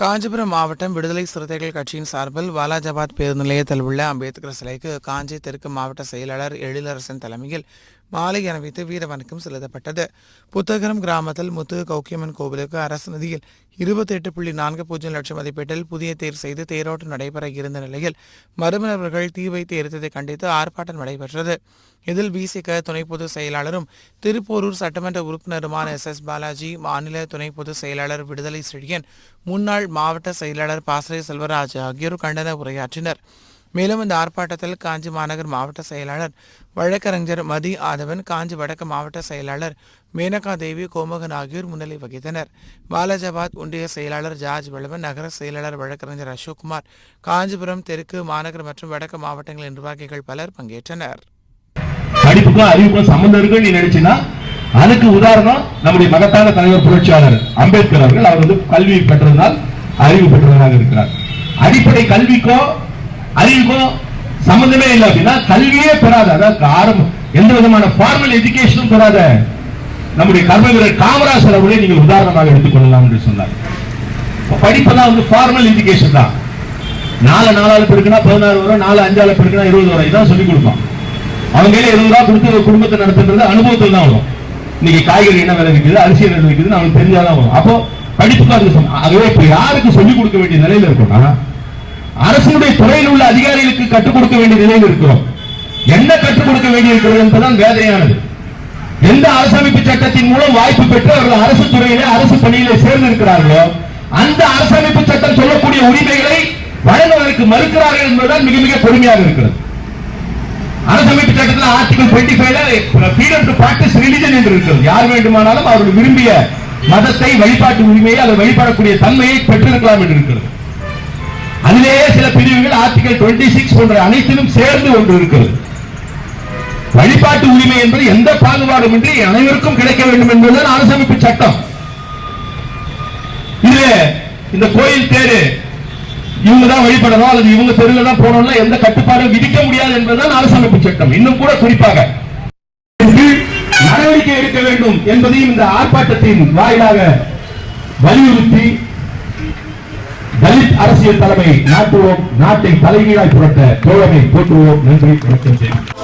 காஞ்சிபுரம் மாவட்டம் விடுதலை சிறுத்தைகள் கட்சியின் சார்பில் வாலாஜாபாத் பேருந்து நிலையத்தில் உள்ள அம்பேத்கர் சிலைக்கு காஞ்சி தெற்கு மாவட்ட செயலாளர் எழிலரசன் தலைமையில் மாலை அணிவித்து வீரவனுக்கும் செலுத்தப்பட்டது. புத்தகரம் கிராமத்தில் முத்து கௌக்கியம்மன் கோவிலுக்கு அரசு நிதியில் இருபத்தி எட்டு புள்ளி நான்கு பூஜ்ஜியம் லட்சம் மதிப்பீட்டில் புதிய தேர் செய்து தேரோட்டம் நடைபெற இருந்த நிலையில் மர்மநபர்கள் தீ வைத்து எரித்ததை கண்டித்து ஆர்ப்பாட்டம் நடைபெற்றது. இதில் விசிக துணை பொதுச் செயலாளரும் திருப்போரூர் சட்டமன்ற உறுப்பினருமான எஸ். எஸ். பாலாஜி மாநில துணை பொதுச் செயலாளர் விடுதலை செழியன் முன்னாள் மாவட்ட செயலாளர் பாசறை செல்வராஜ் ஆகியோர் கண்டன உரையாற்றினர். மேலும் இந்த ஆர்ப்பாட்டத்தில் காஞ்சி மாநகர் மாவட்ட செயலாளர் வழக்கறிஞர் மதி ஆதவன் காஞ்சி வடக்கு மாவட்ட செயலாளர் மேனகா தேவி கோமகன் ஆகியோர் முன்னிலை வகித்தனர். பாலாஜாபாத் ஒன்றிய செயலாளர் ஜார்ஜ் வளவன் நகர செயலாளர் வழக்கறிஞர் அசோக்குமார் காஞ்சிபுரம் தெற்கு மாநகர் மற்றும் வடக்கு மாவட்டங்களின் நிர்வாகிகள் பலர் பங்கேற்றனர். படிப்புக்கும் அறிவுக்கும் சம்பந்தம் இருக்குன்னு நீ நினைச்சினா அதுக்கு உதாரணம் நம்முடைய மகத்தான தலைவர் புரட்சியாளர் அம்பேத்கர் அவர்கள். அவர் வந்து கல்வி பெற்றதனால் அறிவு பெற்றவராக இருக்கிறார். அடிப்படை கல்விக்கோ அறிவுக்கோ சம்பந்தமே இல்லை அப்படின்னா கல்வியே பெறாத அதாவது ஆரம்பம். எந்த விதமான ஃபார்மல் எஜுகேஷனும் பெறாத. நம்முடைய கர்ம வீரர் காமராசர் அவர்களை நீங்கள் உதாரணமாக எடுத்துக்கொள்ளலாம் என்று சொன்னார். படிப்பெல்லாம் வந்து ஃபார்மல் எஜுகேஷன் தான். நாலு நாலாவது பெருக்குனா பதினாறு வரும் நாலு அஞ்சாவது பெருக்குனா இருபது வரும். இதான் சொல்லிக் கொடுப்பான் அவங்க கையில இருபது ரூபா கொடுத்து ஒரு குடும்பத்தை நடத்துறது அனுபவத்தில் தான் வரும். இன்னைக்கு காய்கறி என்ன விலை விற்குது அரிசி என்ன விலை விற்குதுன்னு அவனுக்கு தெரிஞ்சாதான் வரும். அப்போ படிப்பு தான் சம- ஆகவே இப்ப யாருக்கு சொல்லிக் கொடுக்க வேண்டிய நிலையில இருக்கும்னா அரசுடைய துறையில் உள்ள அதிகாரிகளுக்கு கற்றுக் கொடுக்க வேண்டிய நிலையில் இருக்கிறோம். என்ன கற்றுக் கொடுக்க வேண்டி இருக்கிறது என்பதுதான் வேதையானது எந்த அரசமைப்பு சட்டத்தின் மூலம் வாய்ப்பு பெற்று அவர்கள் அரசு துறையிலே அரசு பணியிலே சேர்ந்திருக்கிறார்களோ அந்த அரசமைப்பு சட்டம் சொல்லக்கூடிய உரிமைகளை வழங்குவதற்கு மறுக்கிறார்கள் என்பதுதான் மிக மிக பொறுமையாக இருக்கிறது. அரசமைப்பு சட்டத்தில் ஆர்டிகல் டுவெண்ட்டி ஃபைவ்ல ஃப்ரீடம் டு பிராக்டிஸ் ரிலிஜன் என்று இருக்கிறது. யார் வேண்டுமானாலும் அவர்கள் விரும்பிய மதத்தை வழிபாட்டு உரிமையை அதை வழிபடக்கூடிய தன்மையை பெற்றிருக்கலாம் என்று இருக்கிறது. அதிலேயே சில பிரிவுகள் ஆர்டிகல் டுவெண்ட்டி சிக்ஸ் போன்ற அனைத்திலும் சேர்ந்து ஒன்று இருக்கிறது. வழிபாட்டு உரிமை என்பது எந்த பாகுபாடும் இன்றி அனைவருக்கும் கிடைக்க வேண்டும் என்பதுதான் அரசமைப்பு சட்டம். இது இந்த கோயில் தேரு இவங்க தான் வழிபடணும் அல்லது இவங்க தெருவில் தான் போனோம்னா எந்த கட்டுப்பாடும் விதிக்க முடியாது என்பதுதான் அரசமைப்பு சட்டம். இன்னும் கூட குறிப்பாக நடவடிக்கை எடுக்க வேண்டும் என்பதையும் இந்த ஆர்ப்பாட்டத்தின் வாயிலாக வலியுறுத்தி தலித் அரசியல் தலைமை நாட்டுவோம் நாட்டை தலைகீழாய் புரட்ட தோழமை போற்றுவோம். நன்றி வணக்கம். செய்வோம்